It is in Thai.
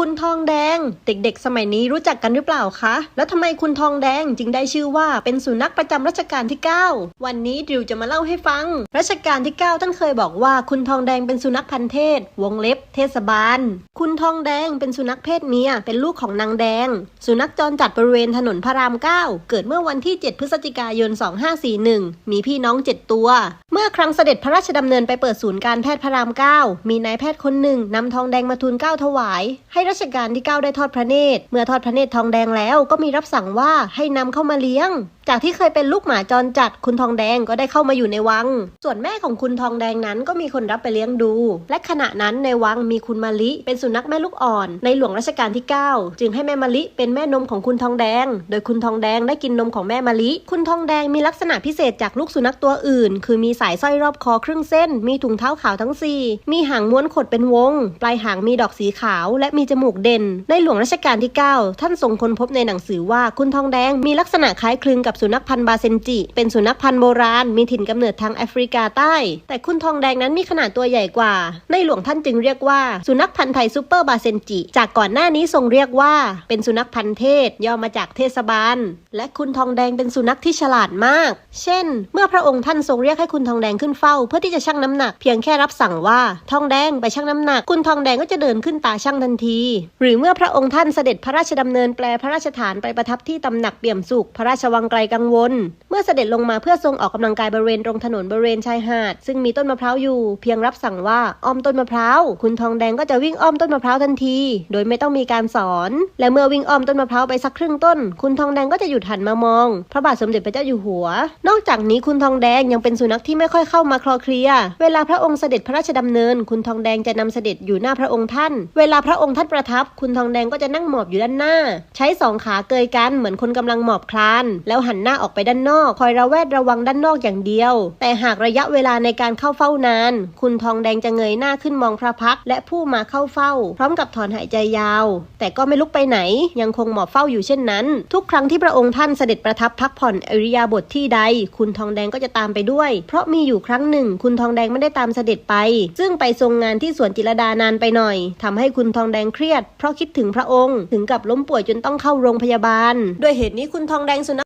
คุณทองแดง เด็กๆ สมัยนี้รู้จักกันหรือเปล่าคะ แล้วทำไมคุณทองแดงจึงได้ชื่อว่าเป็นสุนัขประจำรัชกาลที่ 9 วันนี้ดิวจะมาเล่าให้ฟัง รัชกาลที่ 9 ท่านเคยบอกว่าคุณทองแดงเป็นสุนัขพันธุ์เทศ วงเล็บ เทศบาล คุณทองแดงเป็นสุนัขเพศเมีย เป็นลูกของนางแดง สุนัขจรจัดบริเวณถนนพระราม 9 เกิดเมื่อวันที่ 7 พฤศจิกายน 2541 มีพี่น้อง 7 ตัว เมื่อครั้งเสด็จพระราชดำเนินไปเปิดศูนย์การแพทย์พระราม 9 มีนายแพทย์คนหนึ่งนำทองแดงมาทูลเก้าถวาย ให้รัชกาลที่ 9 ได้ทอดพระเนตร เมื่อทอดพระเนตรทองแดงแล้วก็มีรับสั่งว่าให้นำเข้ามาเลี้ยง จากที่เคยเป็นลูกหมาจรจัดคุณทองแดงก็ได้เข้ามาอยู่ในวัง ส่วนแม่ของคุณทองแดงนั้นก็มีคนรับไปเลี้ยงดู และขณะนั้นในวังมีคุณมะลิเป็นสุนัขแม่ลูกอ่อน ในหลวงรัชกาลที่ 9 จึงให้แม่มะลิเป็นแม่นมของคุณทองแดง โดยคุณทองแดงได้กินนมของแม่มะลิ คุณทองแดงมีลักษณะพิเศษจากลูกสุนัขตัวอื่น คือมีสายสร้อยรอบคอครึ่งเส้น มีถุงเท้าขาวทั้งสี่มีหางม้วนขดเป็นวง ปลายหางมีดอกสีขาว และมีจมูกเด่น ในหลวงรัชกาลที่ 9 ท่านทรงค้นพบในหนังสือว่าคุณทองแดงมีลักษณะคล้ายคลึงกับสุนัขพันธุ์บาเซนจิ เป็นสุนัขพันธุ์โบราณ มีถิ่นกำเนิดทางแอฟริกาใต้ แต่คุณทองแดงนั้นมีขนาดตัวใหญ่กว่า ในหลวงท่านจึงเรียกว่า สุนัขพันธุ์ไทยซูเปอร์บาเซนจิ จากก่อนหน้านี้ทรงเรียกว่า เป็นสุนัขพันธุ์เทศ ย่อมาจากเทศบาล และคุณทองแดงเป็นสุนัขที่ฉลาดมาก เช่น เมื่อพระองค์ท่านทรงเรียกให้คุณทองแดงขึ้นเฝ้า เพื่อที่จะชั่งน้ำหนัก เพียงแค่รับสั่งว่าทองแดงไปชั่งน้ำหนัก คุณทองแดงก็จะเดินขึ้นตาชั่งทันที หรือเมื่อพระองค์ท่านเสด็จพระราชดำเนินแปลพระราชฐานไปประทับที่ตำหนักเปี่ยมสุขพระราชวังไกลกังวล เมื่อเสด็จลงมาเพื่อทรงออกกำลังกายบริเวณตรงถนนบริเวณชายหาด ซึ่งมีต้นมะพร้าวอยู่ เพียงรับสั่งว่าอ้อมต้นมะพร้าวคุณทองแดงก็จะวิ่งอ้อมต้นมะพร้าวทันที โดยไม่ต้องมีการสอน และเมื่อวิ่งอ้อมต้นมะพร้าวไปสักครึ่งต้น คุณทองแดงก็จะหยุดหันมามอง พระบาทสมเด็จพระเจ้าอยู่หัว นอกจากนี้คุณทองแดงยังเป็นสุนัขที่ไม่ค่อยเข้ามาคลอเคลีย เวลาพระองค์เสด็จพระราชดำเนิน คุณทองแดงจะนำเสด็จอยู่หน้าพระองค์ท่าน เวลาพระองค์ท่านประทับ คุณทองแดงก็จะนั่งหมอบอยู่ด้านหน้า ใช้สองขาเกยกันเหมือนคนกำลังหมอบคลาน แล้วหันหน้าออกไปด้านนอก คอยระแวดระวังด้านนอกอย่างเดียว แต่หากระยะเวลาในการเข้าเฝ้านาน คุณทองแดงจะเงยหน้าขึ้นมองพระพักและผู้มาเข้าเฝ้า พร้อมกับถอนหายใจยาว แต่ก็ไม่ลุกไปไหน ยังคงหมอบเฝ้าอยู่เช่นนั้น ทุกครั้งที่พระองค์ท่านเสด็จประทับพักผ่อนอริยาบทที่ใด คุณทองแดงก็จะตามไปด้วย เพราะมีอยู่ครั้งหนึ่ง คุณทองแดงไม่ได้ตามเสด็จไป ซึ่งไปทรงงานที่สวนจิรดานานไปหน่อยทำให้คุณทองแดงเครียด เพราะคิดถึงพระองค์ ถึงกับล้มป่วยจนต้องเข้าโรงพยาบาล ด้วยเหตุนี้คุณทองแดงสุนัข